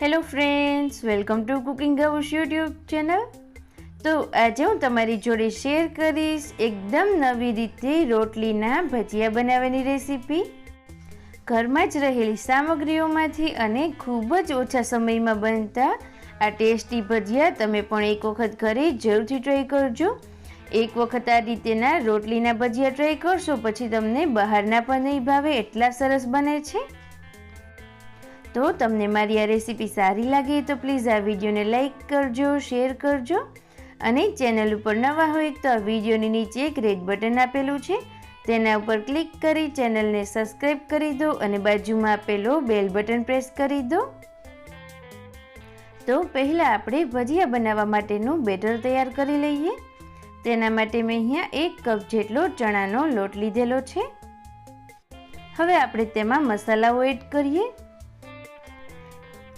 Hello friends welcome to cooking house YouTube channel તો આજે હું તમારી જોડે શેર કરીશ એકદમ નવી રીતે રોટલીના ભજીયા બનાવવાની રેસીપી ઘરમાં જ રહેલી સામગ્રીઓમાંથી અને ખૂબ જ ઓછા સમયમાં બનતા આ ટેસ્ટી ભજીયા તમે પણ એક વખત ઘરે જરૂરથી ટ્રાય કરજો. એક વખત આ રીતેના રોટલીના ભજીયા ટ્રાય કરશો, પછી તમને બહારના પણ નહીં ભાવે, એટલા સરસ બને છે. તો તમને મારી આ રેસીપી સારી લાગે તો પ્લીઝ આ વિડીયોને લાઇક કરજો શેર કરજો અને ચેનલ ઉપર નવા હોય તો આ વિડીયોની નીચે એક રેડ બટન આપેલું છે. તેના ઉપર ક્લિક કરી ચેનલને સબસ્ક્રાઈબ કરી દો અને બાજુમાં આપેલો બેલ બટન પ્રેસ કરી દો. તો પહેલાં આપણે ભજીયા બનાવવા માટેનું બેટર તૈયાર કરી લઈએ. તેના માટે મેં અહીંયા એક કપ જેટલો ચણાનો લોટ લીધેલો છે. હવે આપણે તેમાં મસાલાઓ એડ કરીએ.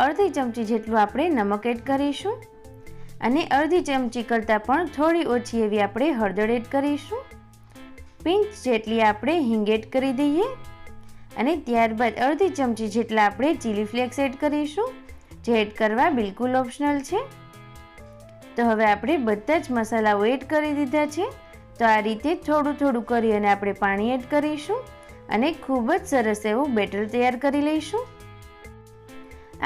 અડધી ચમચી જેટલું આપણે નમક એડ કરીશું અને અડધી ચમચી કરતાં પણ થોડી ઓછી એવી આપણે હળદર એડ કરીશું. પિંચ જેટલી આપણે હિંગ એડ કરી દઈએ અને ત્યારબાદ અડધી ચમચી જેટલા આપણે ચીલી ફ્લેક્સ એડ કરીશું, જે એડ કરવા બિલકુલ ઓપ્શનલ છે. તો હવે આપણે બધા જ મસાલાઓ એડ કરી દીધા છે. તો આ રીતે થોડું થોડું કરી અને આપણે પાણી એડ કરીશું અને ખૂબ જ સરસ એવું બેટર તૈયાર કરી લઈશું.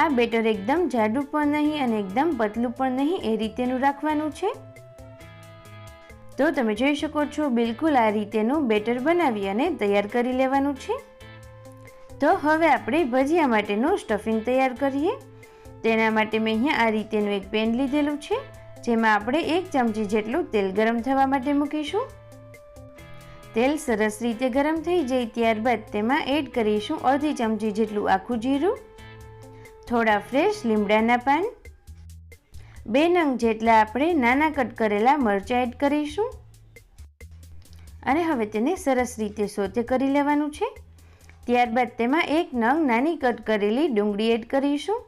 આ બેટર એકદમ જાડું પણ નહીં અને એકદમ પતલું પણ નહીં એ રીતેનું રાખવાનું છે. તો તમે જોઈ શકો છો બિલકુલ આ રીતેનું બેટર બનાવી અને તૈયાર કરી લેવાનું છે. તો હવે આપણે ભજીયા માટેનું સ્ટફિંગ તૈયાર કરીએ. તેના માટે મેં અહીંયા આ રીતેનું એક પેન લીધેલું છે, જેમાં આપણે એક ચમચી જેટલું તેલ ગરમ થવા માટે મૂકીશું. તેલ સરસ રીતે ગરમ થઈ જાય ત્યારબાદ તેમાં એડ કરીશું અડધી ચમચી જેટલું આખું જીરું. થોડા ફ્રેશ લીમડાના પાન. બે નંગ જેટલા આપણે નાના કટ કરેલા મરચાં એડ કરીશું. અને હવે તેને સરસ રીતે સોતે કરી લેવાનું છે. ત્યારબાદ તેમાં એક નંગ નાની કટ કરેલી ડુંગળી એડ કરીશું.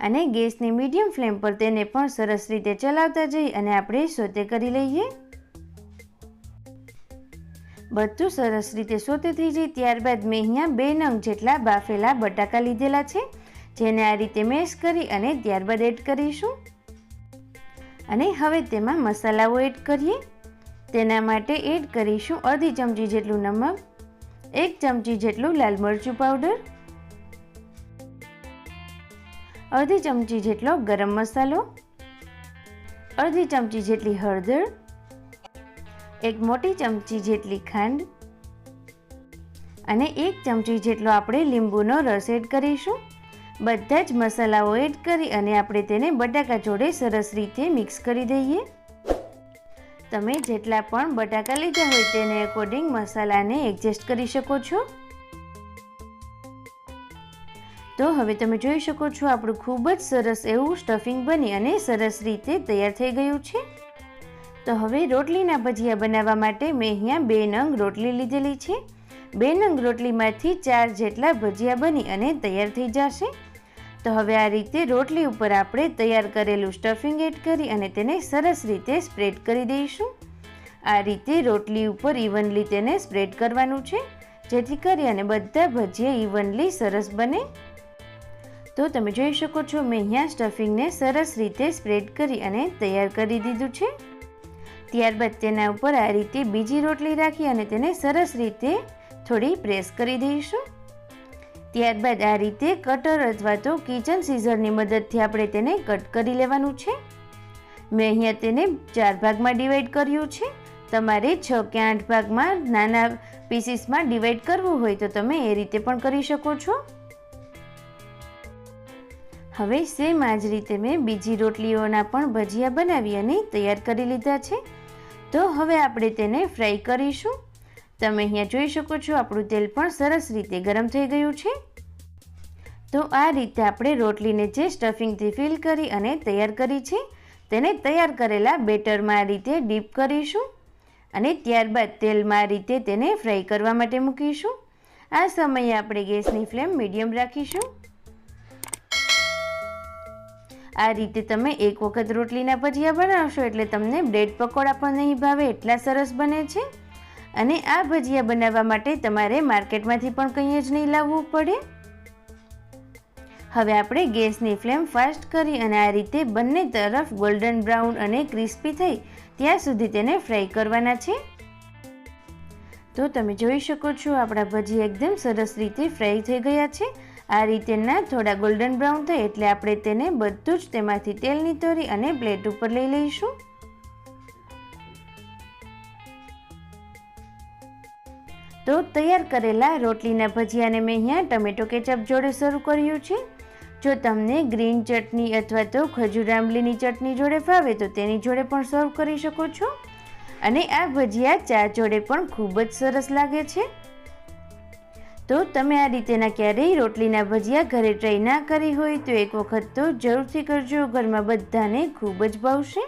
અને ગેસની મીડિયમ ફ્લેમ પર તેને પણ સરસ રીતે ચલાવતા જઈ અને આપણે સોતે કરી લઈએ. બધું સરસ રીતે સોતે થઈ જાય ત્યારબાદ મેં અહીંયા બે નંગ જેટલા બાફેલા બટાકા લીધેલા છે, જેને આ રીતે મેશ કરી અને ત્યારબાદ એડ કરીશું. અને હવે તેમાં મસાલાઓ એડ કરીએ. તેના માટે એડ કરીશું અડધી ચમચી જેટલું નમક, એક ચમચી જેટલું લાલ મરચું પાવડર, અડધી ચમચી જેટલો ગરમ મસાલો, અડધી ચમચી જેટલી હળદર એક મોટી ચમચી જેટલી ખાંડ અને એક ચમચી જેટલો આપણે લીંબુનો રસ એડ કરીશું. બધા જ મસાલાઓ એડ કરી અને આપણે તેને બટાકા જોડે સરસ રીતે મિક્સ કરી દઈએ. તમે જેટલા પણ બટાકા લીધા હોય તેને અકોર્ડિંગ મસાલાને એડજસ્ટ કરી શકો છો. તો હવે તમે જોઈ શકો છો આપણું ખૂબ જ સરસ એવું સ્ટફિંગ બની અને સરસ રીતે તૈયાર થઈ ગયું છે. તો હવે રોટલીના ભજીયા બનાવવા માટે મેં અહીંયા બે નંગ રોટલી લીધેલી છે. બે નંગ રોટલીમાંથી ચાર જેટલા ભજીયા બની અને તૈયાર થઈ જશે. તો હવે આ રીતે રોટલી ઉપર આપણે તૈયાર કરેલું સ્ટફિંગ એડ કરી અને તેને સરસ રીતે સ્પ્રેડ કરી દઈશું. આ રીતે રોટલી ઉપર ઇવનલી તેને સ્પ્રેડ કરવાનું છે, જેથી કરી અને બધા ભજીયા ઇવનલી સરસ બને. તો તમે જોઈ શકો છો, મેં અહીંયા સ્ટફિંગને સરસ રીતે સ્પ્રેડ કરી અને તૈયાર કરી દીધું છે. ત્યારબાદ તેના ઉપર આ રીતે બીજી રોટલી રાખી અને તેને સરસ રીતે થોડી પ્રેસ કરી દઈશું. ત્યારબાદ આ રીતે કટર અથવા તો કિચન સીઝરની મદદથી આપણે તેને કટ કરી લેવાનું છે. મેં અહીંયા તેને ચાર ભાગમાં ડિવાઈડ કર્યું છે. તમારે છ કે આઠ ભાગમાં નાના પીસીસમાં ડિવાઈડ કરવું હોય તો તમે એ રીતે પણ કરી શકો છો. હવે સેમ આ જ રીતે મેં બીજી રોટલીઓના પણ ભજીયા બનાવી અને તૈયાર કરી લીધા છે. તો હવે આપણે તેને ફ્રાય કરીશું. તમે અહીંયા જોઈ શકો છો, આપણું તેલ પણ સરસ રીતે ગરમ થઈ ગયું છે. તો આ રીતે આપણે રોટલીને જે સ્ટફિંગથી ફિલ કરી અને તૈયાર કરી છે, તેને તૈયાર કરેલા બેટરમાં આ રીતે ડીપ કરીશું અને ત્યારબાદ તેલમાં આ રીતે તેને ફ્રાય કરવા માટે મૂકીશું. આ સમયે આપણે ગેસની ફ્લેમ મીડિયમ રાખીશું. આ રીતે તમે એક વખત રોટલીના ભજીયા બનાવશો એટલે તમને બ્રેડ પકોડા પણ નહીં ભાવે, એટલા સરસ બને છે. અને આ ભજીયા બનાવવા માટે તમારે માર્કેટમાંથી પણ કંઈ જ નહીં લાવવું પડે. હવે આપણે ગેસની ફ્લેમ ફાસ્ટ કરી અને આ રીતે બંને તરફ ગોલ્ડન બ્રાઉન અને ક્રિસ્પી થઈ ત્યાં સુધી તેને ફ્રાય કરવાના છે. તો તમે જોઈ શકો છો આપણા ભજી એકદમ સરસ રીતે ફ્રાય થઈ ગયા છે. આ રીતેના થોડા ગોલ્ડન બ્રાઉન થાય એટલે આપણે તેને બધું જ તેમાંથી તેલ નીતોરી અને પ્લેટ ઉપર લઈ લઈશું. તો તૈયાર કરેલા રોટલીના ભજીયાને મેં અહીંયા ટમેટો કેચઅપ જોડે શરૂ કર્યું છે. જો તમને ગ્રીન ચટણી અથવા તો ખજૂર આંબલીની ચટણી જોડે ફાવે તો તેની જોડે પણ સર્વ કરી શકો છો. અને આ ભજીયા ચા જોડે પણ ખૂબ જ સરસ લાગે છે. તો તમે આ રીતેના ક્યારેય રોટલીના ભજીયા ઘરે ટ્રાય ના કરી હોય તો એક વખત તો જરૂરથી કરજો. ઘરમાં બધાને ખૂબ જ ભાવશે.